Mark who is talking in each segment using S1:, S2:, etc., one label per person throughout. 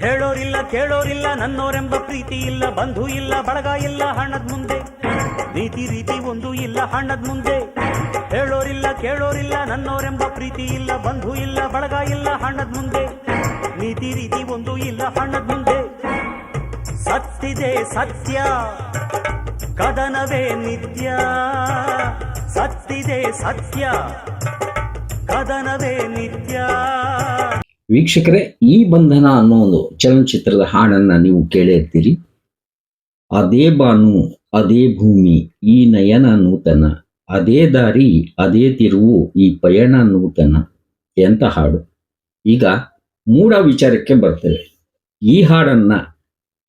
S1: ಹೇಳೋರಿಲ್ಲ, ಕೇಳೋರಿಲ್ಲ, ನನ್ನೋರೆಂಬ ಪ್ರೀತಿ ಇಲ್ಲ, ಬಂಧು ಇಲ್ಲ, ಬಳಗ ಇಲ್ಲ, ಹಣದ ಮುಂದೆ. ರೀತಿ ರೀತಿ ಒಂದು ಇಲ್ಲ, ಹಣದ ಮುಂದೆ. ಹೇಳೋರಿಲ್ಲ, ಕೇಳೋರಿಲ್ಲ, ನನ್ನೋರೆಂಬ ಪ್ರೀತಿ ಇಲ್ಲ, ಬಂಧು ಇಲ್ಲ, ಬಳಗ ಇಲ್ಲ, ಹಣದ ಮುಂದೆ. ನೀತಿ, ರೀತಿ ಒಂದು ಇಲ್ಲ, ಹಣದ ಮುಂದೆ. ಸತ್ತಿದೆ ಸತ್ಯ. ಕದನವೇ ನಿತ್ಯ, ಸತ್ತಿದೆ ಸತ್ಯ ಕದನವೇ ನಿತ್ಯ.
S2: ವೀಕ್ಷಕರೇ, ಈ ಬಂಧನ ಅನ್ನೋ ಒಂದು ಚಲನಚಿತ್ರದ ಹಾಡನ್ನ ನೀವು ಕೇಳಿರ್ತೀರಿ. ಅದೇ ಬಾನು, ಅದೇ ಭೂಮಿ, ಈ ನಯನ ನೂತನ, ಅದೇ ದಾರಿ, ಅದೇ ತಿರುವು, ಈ ಪಯಣ ನೂತನ. ಎಂತ ಹಾಡು. ಈಗ ಮೂಡ ವಿಚಾರಕ್ಕೆ ಬರ್ತೇವೆ. ಈ ಹಾಡನ್ನ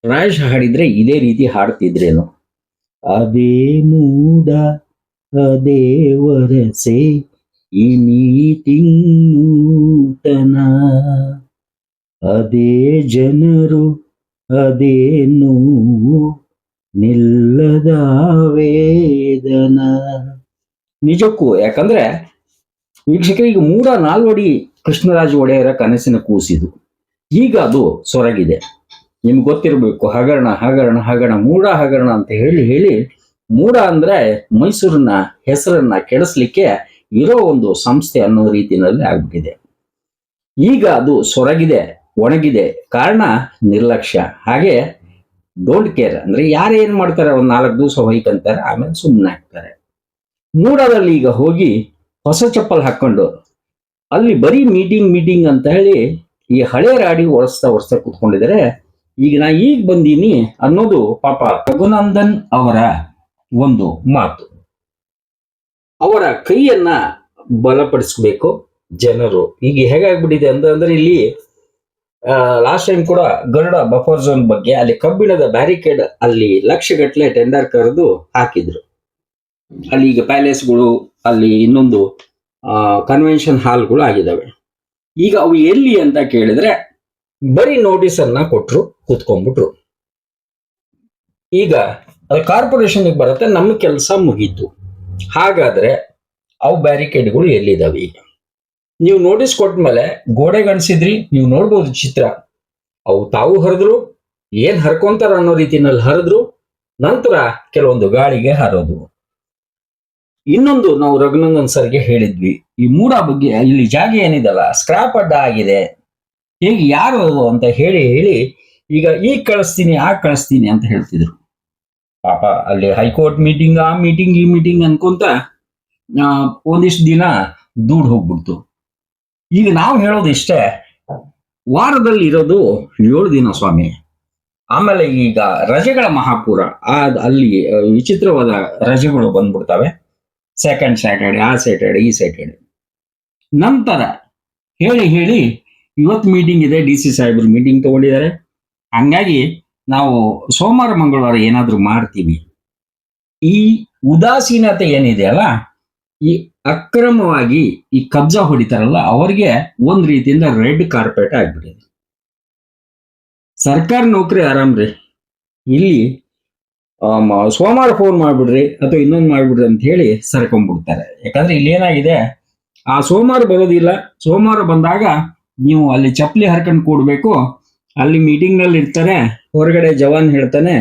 S2: ಪ್ರಾಯಶಃ ಹಾಡಿದ್ರೆ ಇದೇ ರೀತಿ ಹಾಡ್ತಿದ್ರೇನೋ. ಅದೇ ಮೂಡ, ಅದೇ ವರಸೆ ಈ ಮೀಟಿಂಗ್ ನೂತನ ಅದೇ ಜನರು, ಅದೇ ನೋವು, ನಿಲ್ಲದ ವೇದನ. ನಿಜಕ್ಕೂ, ಯಾಕಂದ್ರೆ ವೀಕ್ಷಕರಿಗೆ ಮೂಡ ನಾಲ್ವಡಿ ಕೃಷ್ಣರಾಜ ಒಡೆಯರ ಕನಸಿನ ಕೂಸಿದು. ಈಗ ಅದು ಸೊರಗಿದೆ. ನಿಮ್ಗೆ ಗೊತ್ತಿರಬೇಕು, ಹಗರಣ ಹಗರಣ ಹಗರಣ ಮೂಡ ಹಗರಣ ಅಂತ ಹೇಳಿ ಹೇಳಿ ಮೂಡ ಅಂದ್ರೆ ಮೈಸೂರಿನ ಹೆಸರನ್ನ ಕೆಡಿಸ್ಲಿಕ್ಕೆ ಇರೋ ಒಂದು ಸಂಸ್ಥೆ ಅನ್ನೋ ರೀತಿಯಲ್ಲಿ ಆಗ್ಬಿಟ್ಟಿದೆ. ಈಗ ಅದು ಸೊರಗಿದೆ, ಒಣಗಿದೆ, ಕಾರಣ ನಿರ್ಲಕ್ಷ್ಯ. ಹಾಗೆ ಡೋಂಟ್ ಕೇರ್ ಅಂದ್ರೆ ಯಾರು ಏನ್ ಮಾಡ್ತಾರೆ, ಒಂದು ನಾಲ್ಕು ದಿವಸ ಹೊಯ್ಕಂತಾರೆ, ಆಮೇಲೆ ಸುಮ್ಮನೆ ಹಾಕ್ತಾರೆ ಮೂಡದಲ್ಲಿ ಈಗ ಹೋಗಿ ಹೊಸ ಚಪ್ಪಲ್ ಹಾಕೊಂಡು ಅಲ್ಲಿ ಬರೀ ಮೀಟಿಂಗ್ ಮೀಟಿಂಗ್ ಅಂತ ಹೇಳಿ ಈ ಹಳೆ ರಾಡಿ ಒರೆಸ್ತಾ ಒರೆಸ್ತಾ ಕೂತ್ಕೊಂಡಿದ್ದಾರೆ. ಈಗ ನಾ ಈಗ ಬಂದೀನಿ ಅನ್ನೋದು ಪಾಪ ರಘುನಂದನ್ ಅವರ ಒಂದು ಮಾತು. ಅವರ ಕೈಯನ್ನ ಬಲಪಡಿಸ್ಬೇಕು ಜನರು. ಈಗ ಹೇಗಾಗ್ಬಿಟ್ಟಿದೆ ಅಂತ ಅಂದ್ರೆ ಇಲ್ಲಿ ಲಾಸ್ಟ್ ಟೈಮ್ ಕೂಡ ಗರುಡ ಬಫರ್ ಝೋನ್ ಬಗ್ಗೆ ಅಲ್ಲಿ ಕಬ್ಬಿಣದ ಬ್ಯಾರಿಕೇಡ್ ಅಲ್ಲಿ ಲಕ್ಷಗಟ್ಟಲೆ ಟೆಂಡರ್ ಕರೆದು ಹಾಕಿದ್ರು. ಅಲ್ಲಿ ಈಗ ಪ್ಯಾಲೇಸ್ಗಳು ಅಲ್ಲಿ ಇನ್ನೊಂದು ಕನ್ವೆನ್ಷನ್ ಹಾಲ್ಗಳು ಆಗಿದ್ದಾವೆ ಈಗ ಅವು ಎಲ್ಲಿ ಅಂತ ಕೇಳಿದ್ರೆ ಬರೀ ನೋಟಿಸ್ ಅನ್ನ ಕೊಟ್ರು, ಕೂತ್ಕೊಂಡ್ಬಿಟ್ರು. ಈಗ, ಅದು ಕಾರ್ಪೊರೇಷನ್ಗೆ ಬರುತ್ತೆ, ನಮ್ಮ ಕೆಲಸ ಮುಗೀತು. ಹಾಗಾದ್ರೆ, ಅವು ಬ್ಯಾರಿಕೇಡ್ಗಳು ಎಲ್ಲಿದಾವೆ ಈಗ? ನೀವು ನೋಟಿಸ್ ಕೊಟ್ಮೇಲೆ ಗೋಡೆ ಗಣಿಸಿದ್ರಿ ನೀವು ನೋಡ್ಬೋದು ಚಿತ್ರ. ಅವು ತಾವು ಹರಿದ್ರು, ಏನ್ ಹರ್ಕೊಂತಾರ ಅನ್ನೋ ರೀತಿನಲ್ಲಿ ಹರಿದ್ರು, ನಂತರ ಕೆಲವೊಂದು ಗಾಳಿಗೆ ಹರೋದು. ಇನ್ನೊಂದು ನಾವು ರಘುನಂದನ್ ಸರ್ಗೆ ಹೇಳಿದ್ವಿ, ಈ ಮೂಡ ಬಗ್ಗೆ, ಇಲ್ಲಿ ಜಾಗ ಏನಿದಲ್ಲ ಸ್ಕ್ರಾಪ್ ಅಡ್ಡ ಆಗಿದೆ. ಹೇಗೆ ಯಾರು ಅಂತ ಹೇಳಿ ಹೇಳಿ, ಈಗ ಈಗ ಕಳಿಸ್ತೀನಿ, ಆ ಕಳಿಸ್ತೀನಿ ಅಂತ ಹೇಳ್ತಿದ್ರು. ಪಾಪ ಅಲ್ಲಿ ಹೈಕೋರ್ಟ್ ಮೀಟಿಂಗ್ ಆ ಮೀಟಿಂಗ್ ಈ ಮೀಟಿಂಗ್ ಅನ್ಕೊಂತ ಒಂದಿಷ್ಟು ದಿನ ದೂಡ್ ಹೋಗ್ಬಿಡ್ತು. ಈಗ ನಾವು ಹೇಳೋದು ಇಷ್ಟೇ ವಾರದಲ್ಲಿ ಇರೋದು ಏಳು ದಿನ ಸ್ವಾಮಿ. ಆಮೇಲೆ ಈಗ ರಜೆಗಳ ಮಹಾಪೂರ ಅಲ್ಲಿ ವಿಚಿತ್ರವಾದ ರಜೆಗಳು ಬಂದ್ಬಿಡ್ತವೆ. ಸೆಕೆಂಡ್ ಸ್ಯಾಟರ್ಡೆ ಆ ಸ್ಯಾಟರ್ಡೆ ಈ ಸ್ಯಾಟರ್ಡೆ ನಂತರ ಹೇಳಿ ಹೇಳಿ ಇವತ್ತು ಮೀಟಿಂಗ್ ಇದೆ ಡಿ ಸಿ ಸಾಹೇಬ್ರು ಮೀಟಿಂಗ್ ತಗೊಂಡಿದ್ದಾರೆ. ಹಂಗಾಗಿ ನಾವು ಸೋಮವಾರ, ಮಂಗಳವಾರ ಏನಾದರೂ ಮಾಡ್ತೀವಿ. ಈ ಉದಾಸೀನತೆ ಏನಿದೆ ಅಲ್ಲ, ಈ ಅಕ್ರಮವಾಗಿ ಈ ಕಬ್ಜಾ ಹೊಡಿತಾರಲ್ಲ, ಅವರಿಗೆ ಒಂದ್ ರೀತಿಯಿಂದ ರೆಡ್ ಕಾರ್ಪೆಟ್ ಆಗ್ಬಿಟ್ಟಿದೆ. ಸರ್ಕಾರಿ ನೌಕರಿ ಆರಾಮ್ರಿ ಇಲ್ಲಿ ಸೋಮವಾರ ಫೋನ್ ಮಾಡ್ಬಿಡ್ರಿ, ಅಥವಾ ಇನ್ನೊಂದು ಮಾಡ್ಬಿಡ್ರಿ ಅಂತ ಹೇಳಿ ಸರ್ಕೊಂಡ್ಬಿಡ್ತಾರೆ. ಯಾಕಂದ್ರೆ ಇಲ್ಲಿ ಏನಾಗಿದೆ ಆ ಸೋಮವಾರ ಬರೋದಿಲ್ಲ. ಸೋಮವಾರ ಬಂದಾಗ ನೀವು ಅಲ್ಲಿ ಚಪ್ಪಲಿ ಹರ್ಕೊಂಡು ಕೂಡ್ಬೇಕು. ಅಲ್ಲಿ ಮೀಟಿಂಗ್ನಲ್ಲಿ ಇರ್ತಾರೆ. ಹೊರಗಡೆ ಜವಾನ್ ಹೇಳ್ತಾನೆ,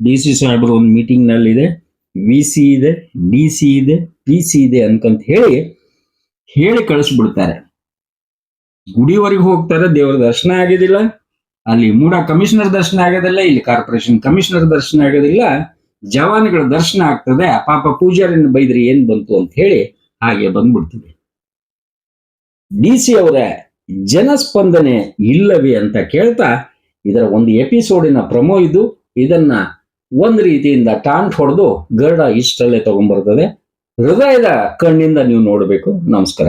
S2: ಡಿ ಸಿ ಸಾಹೇಬ್ರು, ಒಂದು ಮೀಟಿಂಗ್ನಲ್ಲಿ ಇದೆ ವಿ ಸಿ ಇದೆ, ಡಿ ಸಿ ಇದೆ, ಪಿ ಸಿ ಇದೆ ಅನ್ಕಂತ ಹೇಳಿ ಹೇಳಿ ಕಳಿಸ್ಬಿಡ್ತಾರೆ. ಗುಡಿವರೆಗೆ ಹೋಗ್ತಾರೆ, ದೇವರ ದರ್ಶನ ಆಗೋದಿಲ್ಲ. ಅಲ್ಲಿ ಮೂಡ ಕಮಿಷನರ್ ದರ್ಶನ ಆಗೋದಿಲ್ಲ, ಇಲ್ಲಿ ಕಾರ್ಪೊರೇಷನ್ ಕಮಿಷನರ್ ದರ್ಶನ ಆಗೋದಿಲ್ಲ. ಜವಾನ್ಗಳ ದರ್ಶನ ಆಗ್ತದೆ ಪಾಪ ಪೂಜಾರಿನ ಬೈದ್ರಿ ಏನ್ ಬಂತು ಅಂತ ಹೇಳಿ ಹಾಗೆ ಬಂದ್ಬಿಡ್ತದೆ. ಡಿ ಸಿ ಅವರ ಜನಸ್ಪಂದನೆ ಇಲ್ಲವೇ ಅಂತ ಕೇಳ್ತಾ ಇದರ ಒಂದು ಎಪಿಸೋಡಿನ ಪ್ರಮೋ ಇದು. ಇದನ್ನ ಒಂದ್ ರೀತಿಯಿಂದ ಟಾಂಟ್ ಹೊಡೆದು ಗರ್ಡ ಇಷ್ಟಲ್ಲೇ ತಗೊಂಡ್ಬರ್ತದೆ. ಹೃದಯದ ಕಣ್ಣಿಂದ ನೀವು ನೋಡಬೇಕು. ನಮಸ್ಕಾರ.